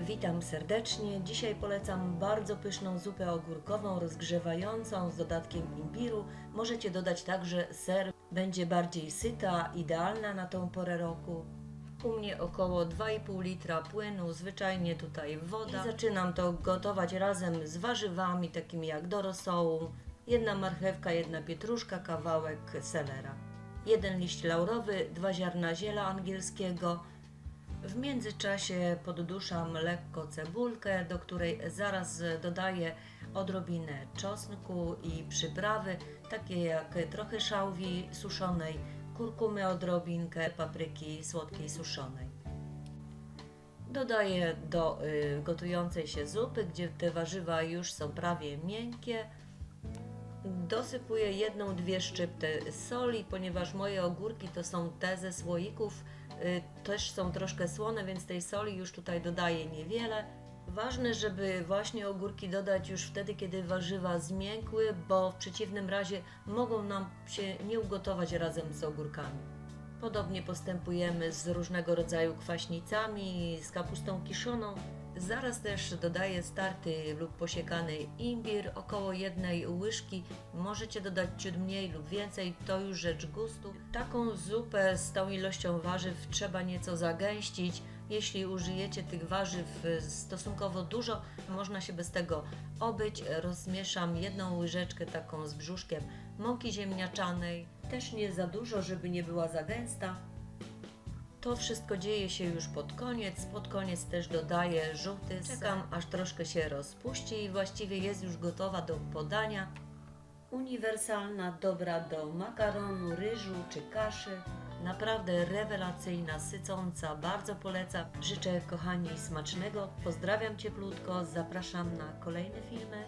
Witam serdecznie. Dzisiaj polecam bardzo pyszną zupę ogórkową, rozgrzewającą z dodatkiem imbiru. Możecie dodać także ser. Będzie bardziej syta, idealna na tą porę roku. U mnie około 2,5 litra płynu, zwyczajnie tutaj woda. I zaczynam to gotować razem z warzywami, takimi jak do rosołu, jedna marchewka, jedna pietruszka, kawałek selera, jeden liść laurowy, dwa ziarna ziela angielskiego, w międzyczasie podduszam lekko cebulkę, do której zaraz dodaję odrobinę czosnku i przyprawy, takie jak trochę szałwi suszonej, kurkumy odrobinkę, papryki słodkiej suszonej. Dodaję do y, gotującej się zupy, gdzie te warzywa już są prawie miękkie. Dosypuję jedną, dwie szczypty soli, ponieważ moje ogórki to są te ze słoików, y, też są troszkę słone, więc tej soli już tutaj dodaję niewiele. Ważne, żeby właśnie ogórki dodać już wtedy, kiedy warzywa zmiękły, bo w przeciwnym razie mogą nam się nie ugotować razem z ogórkami. Podobnie postępujemy z różnego rodzaju kwaśnicami, z kapustą kiszoną. Zaraz też dodaję starty lub posiekany imbir, około jednej łyżki. Możecie dodać ciut mniej lub więcej, to już rzecz gustu. Taką zupę z tą ilością warzyw trzeba nieco zagęścić. Jeśli użyjecie tych warzyw y, stosunkowo dużo, można się bez tego obyć. Rozmieszam jedną łyżeczkę taką z brzuszkiem mąki ziemniaczanej. Też nie za dużo, żeby nie była za gęsta. To wszystko dzieje się już pod koniec. Pod koniec też dodaję żółty. Czekam aż troszkę się rozpuści i właściwie jest już gotowa do podania. Uniwersalna, dobra do makaronu, ryżu czy kaszy. Naprawdę rewelacyjna, sycąca, bardzo polecam. Życzę kochani smacznego. Pozdrawiam cieplutko, zapraszam na kolejne filmy.